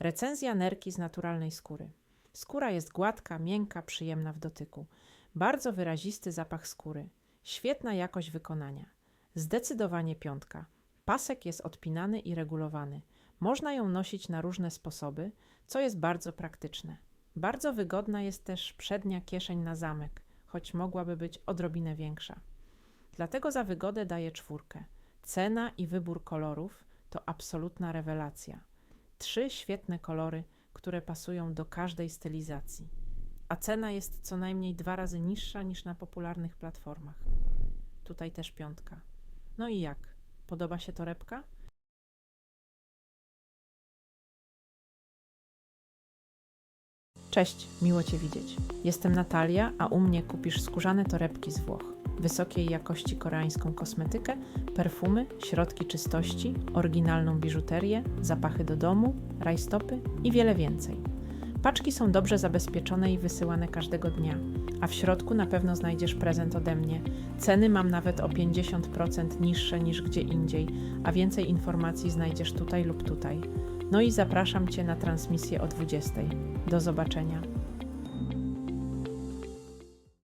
Recenzja nerki z naturalnej skóry. Skóra jest gładka, miękka, przyjemna w dotyku. Bardzo wyrazisty zapach skóry. Świetna jakość wykonania. Zdecydowanie piątka. Pasek jest odpinany i regulowany. Można ją nosić na różne sposoby, co jest bardzo praktyczne. Bardzo wygodna jest też przednia kieszeń na zamek, choć mogłaby być odrobinę większa. Dlatego za wygodę daję czwórkę. Cena i wybór kolorów to absolutna rewelacja. Trzy świetne kolory, które pasują do każdej stylizacji. A cena jest co najmniej dwa razy niższa niż na popularnych platformach. Tutaj też piątka. No i jak? Podoba się torebka? Cześć, miło Cię widzieć. Jestem Natalia, a u mnie kupisz skórzane torebki z Włoch. Wysokiej jakości koreańską kosmetykę, perfumy, środki czystości, oryginalną biżuterię, zapachy do domu, rajstopy i wiele więcej. Paczki są dobrze zabezpieczone i wysyłane każdego dnia, a w środku na pewno znajdziesz prezent ode mnie. Ceny mam nawet o 50% niższe niż gdzie indziej, a więcej informacji znajdziesz tutaj lub tutaj. No i zapraszam Cię na transmisję o 20. Do zobaczenia.